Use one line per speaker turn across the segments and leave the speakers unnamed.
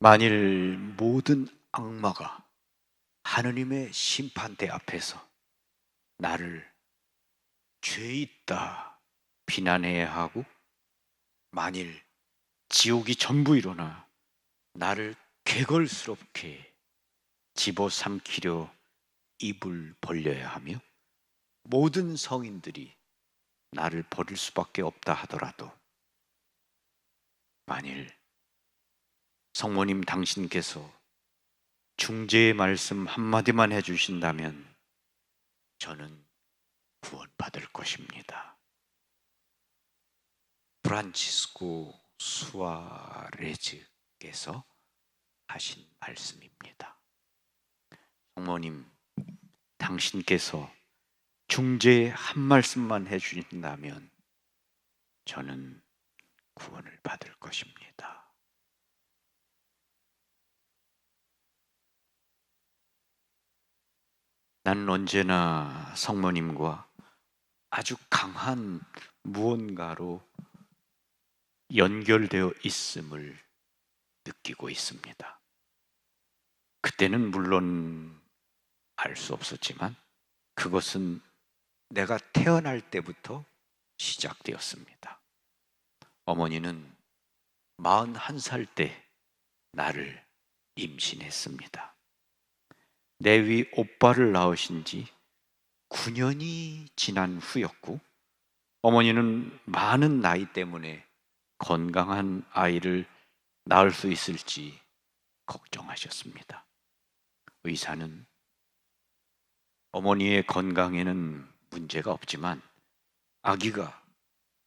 만일 모든 악마가 하느님의 심판대 앞에서 나를 죄 있다 비난해야 하고 만일 지옥이 전부 일어나 나를 개걸스럽게 집어삼키려 입을 벌려야 하며 모든 성인들이 나를 버릴 수밖에 없다 하더라도 만일 성모님 당신께서 중재의 말씀 한마디만 해주신다면 저는 구원받을 것입니다. 프란치스코 수아레즈께서 하신 말씀입니다. 성모님, 당신께서 중재 한 말씀만 해주신다면 저는 구원을 받을 것입니다. 나는 언제나 성모님과 아주 강한 무언가로 연결되어 있음을 느끼고 있습니다. 그때는 물론 알 수 없었지만 그것은 내가 태어날 때부터 시작되었습니다. 어머니는 41살 때 나를 임신했습니다. 내위 오빠를 낳으신 지 9년이 지난 후였고, 어머니는 많은 나이 때문에 건강한 아이를 낳을 수 있을지 걱정하셨습니다. 의사는 어머니의 건강에는 문제가 없지만 아기가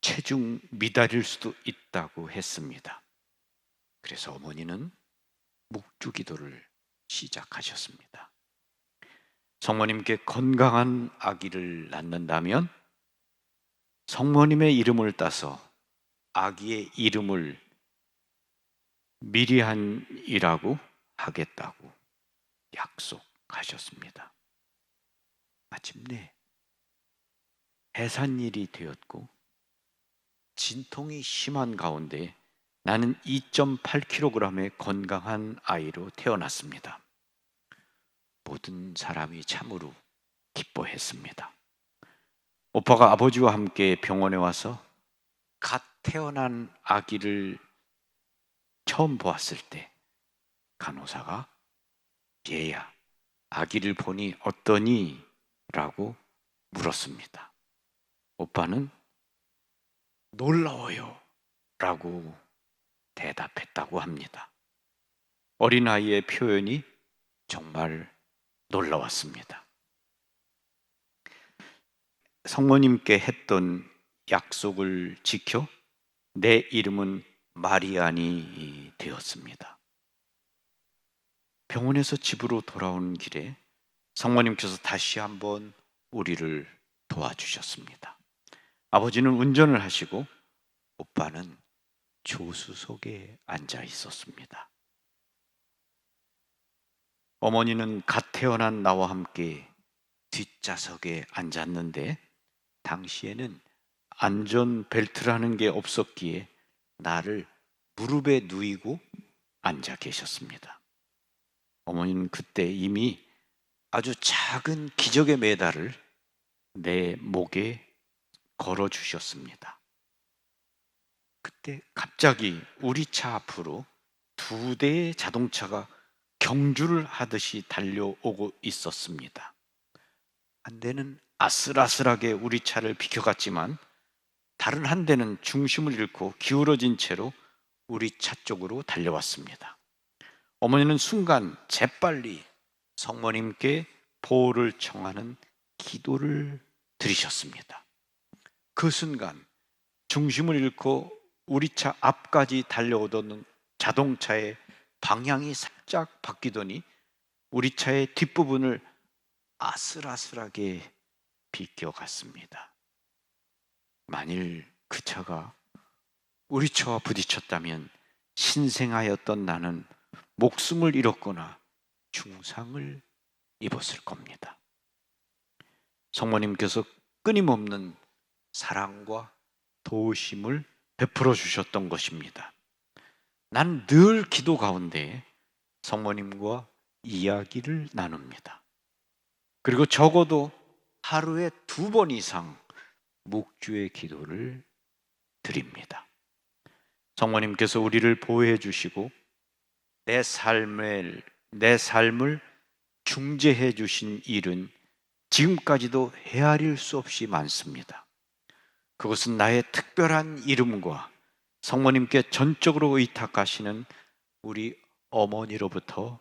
체중 미달일 수도 있다고 했습니다. 그래서 어머니는 묵주 기도를 시작하셨습니다. 성모님께 건강한 아기를 낳는다면 성모님의 이름을 따서 아기의 이름을 미리한이라고 하겠다고 약속하셨습니다. 마침내 해산일이 되었고 진통이 심한 가운데 나는 2.8kg의 건강한 아이로 태어났습니다. 모든 사람이 참으로 기뻐했습니다. 오빠가 아버지와 함께 병원에 와서 갓 태어난 아기를 처음 보았을 때 간호사가 얘야 아기를 보니 어떠니? 라고 물었습니다. 오빠는 놀라워요 라고 대답했다고 합니다. 어린아이의 표현이 정말 놀라웠습니다. 성모님께 했던 약속을 지켜 내 이름은 마리안이 되었습니다. 병원에서 집으로 돌아오는 길에 성모님께서 다시 한번 우리를 도와주셨습니다. 아버지는 운전을 하시고 오빠는 조수석에 앉아 있었습니다. 어머니는 갓 태어난 나와 함께 뒷좌석에 앉았는데 당시에는 안전 벨트라는 게 없었기에 나를 무릎에 누이고 앉아 계셨습니다. 어머니는 그때 이미 아주 작은 기적의 메달을 내 목에 걸어 주셨습니다. 그때 갑자기 우리 차 앞으로 두 대의 자동차가 경주를 하듯이 달려오고 있었습니다. 한 대는 아슬아슬하게 우리 차를 비켜갔지만 다른 한 대는 중심을 잃고 기울어진 채로 우리 차 쪽으로 달려왔습니다. 어머니는 순간 재빨리 성모님께 보호를 청하는 기도를 드리셨습니다. 그 순간 중심을 잃고 우리 차 앞까지 달려오던 자동차의 방향이 살짝 바뀌더니 우리 차의 뒷부분을 아슬아슬하게 비껴갔습니다. 만일 그 차가 우리 차와 부딪혔다면 신생아였던 나는 목숨을 잃었거나 중상을 입었을 겁니다. 성모님께서 끊임없는 사랑과 도우심을 베풀어 주셨던 것입니다. 난늘 기도 가운데 성모님과 이야기를 나눕니다. 그리고 적어도 하루에 두 번 이상 묵주의 기도를 드립니다. 성모님께서 우리를 보호해 주시고 내 삶을 내 삶을 중재해 주신 일은 지금까지도 헤아릴 수 없이 많습니다. 그것은 나의 특별한 이름과 성모님께 전적으로 의탁하시는 우리 어머니로부터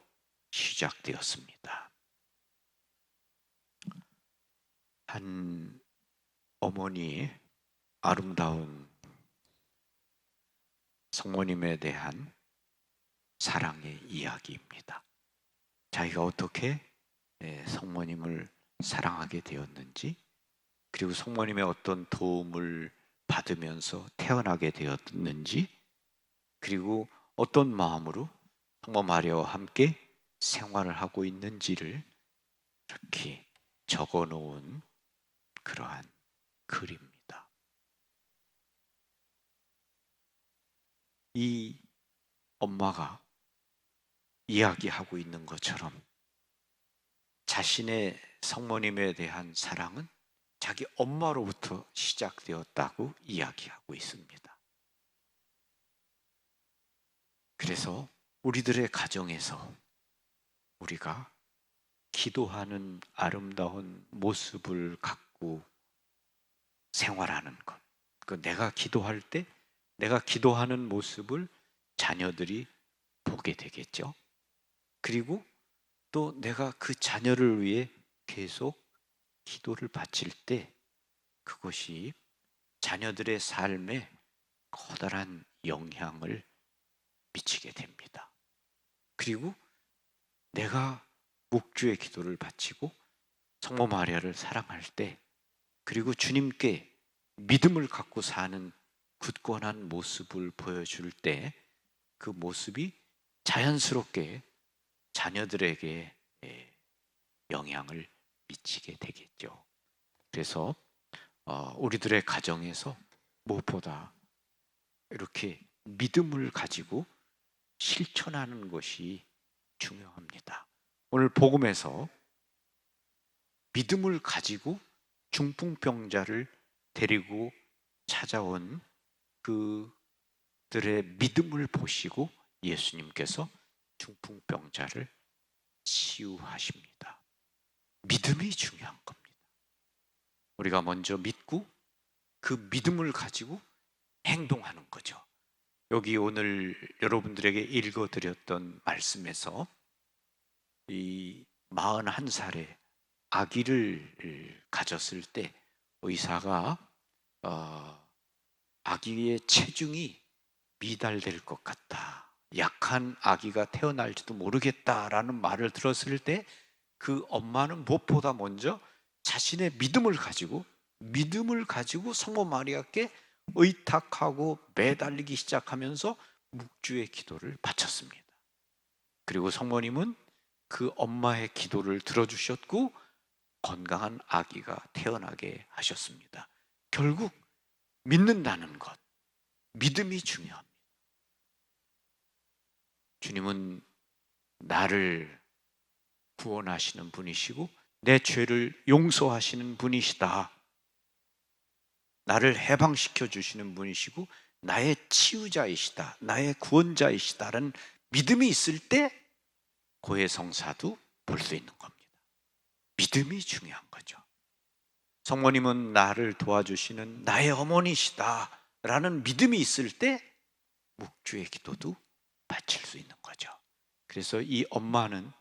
시작되었습니다. 한 어머니 아름다운 성모님에 대한 사랑의 이야기입니다. 자기가 어떻게 예, 성모님을 사랑하게 되었는지, 그리고 성모님의 어떤 도움을 받으면서 태어나게 되었는지, 그리고 어떤 마음으로 성모 마리아와 함께 생활을 하고 있는지를 이렇게 적어 놓은 그러한 글입니다. 이 엄마가 이야기하고 있는 것처럼 자신의 성모님에 대한 사랑은 자기 엄마로부터 시작되었다고 이야기하고 있습니다. 그래서 우리들의 가정에서 우리가 기도하는 아름다운 모습을 갖고 생활하는 것. 그 내가 기도할 때 내가 기도하는 모습을 자녀들이 보게 되겠죠. 그리고 또 내가 그 자녀를 위해 계속 기도를 바칠 때 그것이 자녀들의 삶에 커다란 영향을 미치게 됩니다. 그리고 내가 목주의 기도를 바치고 성모 마리아를 사랑할 때 그리고 주님께 믿음을 갖고 사는 굳건한 모습을 보여줄 때 그 모습이 자연스럽게 자녀들에게 예, 영향을 미치게 되겠죠. 그래서 어, 우리들의 가정에서 무엇보다 이렇게 믿음을 가지고 실천하는 것이 중요합니다. 오늘 복음에서 믿음을 가지고 중풍병자를 데리고 찾아온 그들의 믿음을 보시고 예수님께서 중풍병자를 치유하십니다. 믿음이 중요한 겁니다. 우리가 먼저 믿고 그 믿음을 가지고 행동하는 거죠. 여기 오늘 여러분들에게 읽어드렸던 말씀에서 이 41살에 아기를 가졌을 때 의사가 어, 아기의 체중이 미달될 것 같다. 약한 아기가 태어날지도 모르겠다라는 말을 들었을 때 그 엄마는 무엇보다 먼저 자신의 믿음을 가지고 믿음을 가지고 성모 마리아께 의탁하고 매달리기 시작하면서 묵주의 기도를 바쳤습니다. 그리고 성모님은 그 엄마의 기도를 들어주셨고 건강한 아기가 태어나게 하셨습니다. 결국 믿는다는 것, 믿음이 중요합니다. 주님은 나를 구원하시는 분이시고 내 죄를 용서하시는 분이시다. 나를 해방시켜 주시는 분이시고 나의 치유자이시다. 나의 구원자이시다라는 믿음이 있을 때 고해성사도 볼 수 있는 겁니다. 믿음이 중요한 거죠. 성모님은 나를 도와주시는 나의 어머니시다라는 믿음이 있을 때 묵주의 기도도 바칠 수 있는 거죠. 그래서 이 엄마는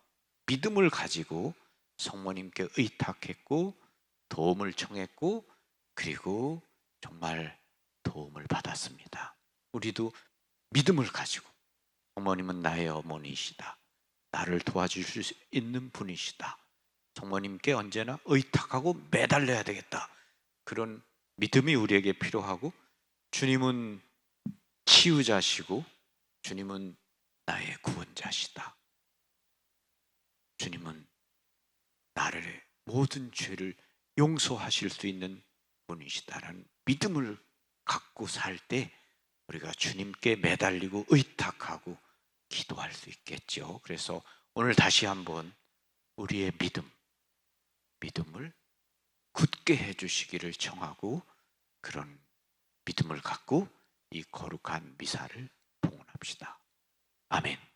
믿음을 가지고 성모님께 의탁했고 도움을 청했고 그리고 정말 도움을 받았습니다. 우리도 믿음을 가지고 성모님은 나의 어머니시다. 나를 도와주실 수 있는 분이시다. 성모님께 언제나 의탁하고 매달려야 되겠다. 그런 믿음이 우리에게 필요하고 주님은 치유자시고 주님은 나의 구원자시다. 주님은 나를 모든 죄를 용서하실 수 있는 분이시다라는 믿음을 갖고 살 때 우리가 주님께 매달리고 의탁하고 기도할 수 있겠죠. 그래서 오늘 다시 한번 우리의 믿음, 믿음을 굳게 해주시기를 청하고 그런 믿음을 갖고 이 거룩한 미사를 봉헌합시다. 아멘.